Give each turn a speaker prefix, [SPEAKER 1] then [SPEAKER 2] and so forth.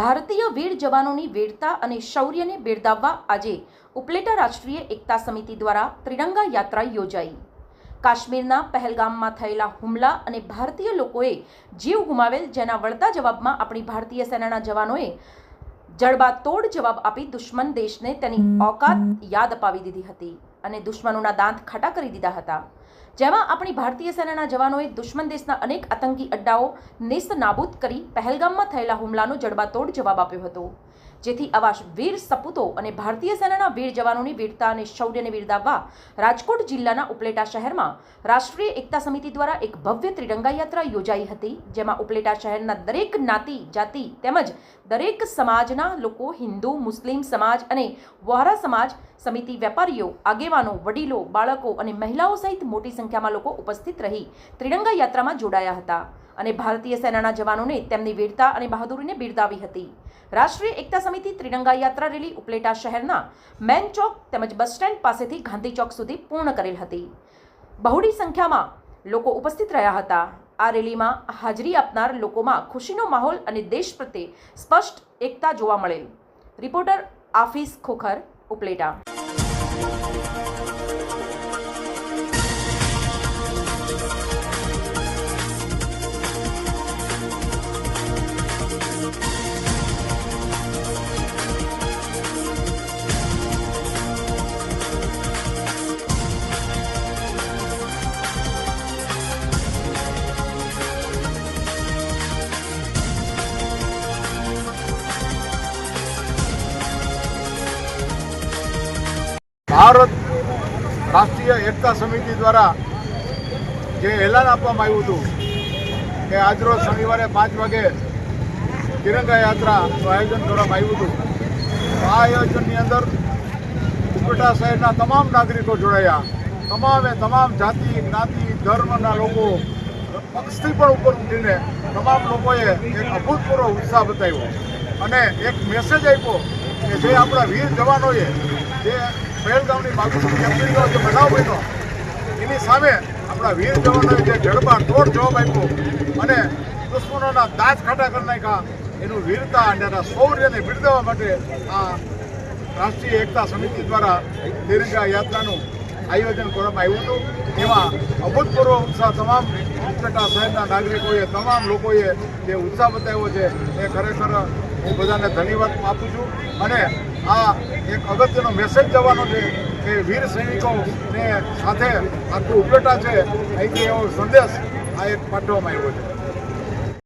[SPEAKER 1] ભારતીય વીર જવાનોની વીરતા અને શૌર્યને બિરદાવવા આજે ઉપલેટા રાષ્ટ્રીય એકતા સમિતિ દ્વારા ત્રિરંગા યાત્રા યોજાઈ. કાશ્મીરના પહેલગામમાં થયેલા હુમલા અને ભારતીય લોકોએ જીવ ગુમાવેલ જેના વળતા જવાબમાં આપણી ભારતીય સેનાના જવાનોએ જડબાતોડ જવાબ આપી દુશ્મન દેશને તેની ઓકાત યાદ અપાવી દીધી હતી અને દુશ્મનોના દાંત ખાટા કરી દીધા હતા. જેમાં આપણી ભારતીય સેનાના જવાનોએ દુશ્મન દેશના અનેક આતંકી અડ્ડાઓ નેસ્ત નાબૂદ કરી પહેલગામમાં થયેલા હુમલાનો જડબાતોડ જવાબ આપ્યો હતો. જેથી આવા વીર સપૂતો અને ભારતીય સેનાના વીર જવાનોની વીરતા અને શૌર્યને બિરદાવવા રાજકોટ જિલ્લાના ઉપલેટા શહેરમાં રાષ્ટ્રીય એકતા સમિતિ દ્વારા એક ભવ્ય ત્રિરંગા યાત્રા યોજાઈ હતી, જેમાં ઉપલેટા શહેરના દરેક જ્ઞાતિ જાતિ તેમજ દરેક સમાજના લોકો હિન્દુ, મુસ્લિમ સમાજ અને વહારા સમાજ સમિતિ વેપારીઓ, આગેવાનો, વડીલો, બાળકો અને મહિલાઓ સહિત મોટી સંખ્યામાં લોકો ઉપસ્થિત રહી ત્રિરંગા યાત્રામાં જોડાયા હતા અને ભારતીય સેનાના જવાનોને તેમની વીરતા અને બહાદુરીને બિરદાવી હતી. રાષ્ટ્રીય એકતા સમિતિ ત્રિરંગા યાત્રા રેલી ઉપલેટા શહેરના મેન ચોક તેમજ બસ સ્ટેન્ડ પાસેથી ગાંધી ચોક સુધી પૂર્ણ કરેલ હતી. બહોળી સંખ્યામાં લોકો ઉપસ્થિત રહ્યા હતા. આ રેલીમાં હાજરી આપનાર લોકોમાં ખુશીનો માહોલ અને દેશ પ્રત્યે સ્પષ્ટ એકતા જોવા મળેલ. રિપોર્ટર આફિસ ખોખર ઉપલેટા.
[SPEAKER 2] ભારત રાષ્ટ્રીય એકતા સમિતિ દ્વારા જે એલાન આપવામાં આવ્યું હતું કે આજરોજ શનિવારે પાંચ વાગે તિરંગા યાત્રાનું આયોજન કરવામાં આવ્યું હતું. આ આયોજનની અંદર ઉપલેટા શહેરના તમામ નાગરિકો જોડાયા. તમામે તમામ જાતિ, જ્ઞાતિ, ધર્મના લોકો પક્ષથી પણ ઉપર ઉઠીને તમામ લોકોએ એક અભૂતપૂર્વ ઉત્સાહ બતાવ્યો. અને એક મેસેજ આપ્યો કે જે આપણા વીર જવાનોએ જે પહેલગામની બાગુની જે બનાવ બન્યો એની સામે આપણા વીર જવાનોએ જે જડબાર તોડ જવાબ આપ્યો અને દુશ્મનોના દાંત ખાટા કરી નાખ્યા. એનું વીરતા અને એના શૌર્યને બિરદાવવા માટે આ રાષ્ટ્રીય એકતા સમિતિ દ્વારા દીર્ઘા યાત્રાનું આયોજન કરવામાં આવ્યું હતું. એમાં અભૂતપૂર્વ ઉત્સાહ તમામ ઉપલેટા શહેરના નાગરિકોએ, તમામ લોકોએ જે ઉત્સાહ બતાવ્યો છે, એ ખરેખર હું બધાને ધન્યવાદ આપું છું. અને આ એક અગત્યનો મેસેજ જવાનો છે કે વીર સૈનિકોને સાથે આખું ઉપલેટા છે. અહીંથી એવો સંદેશ આ એક પાઠવવામાં આવ્યો છે.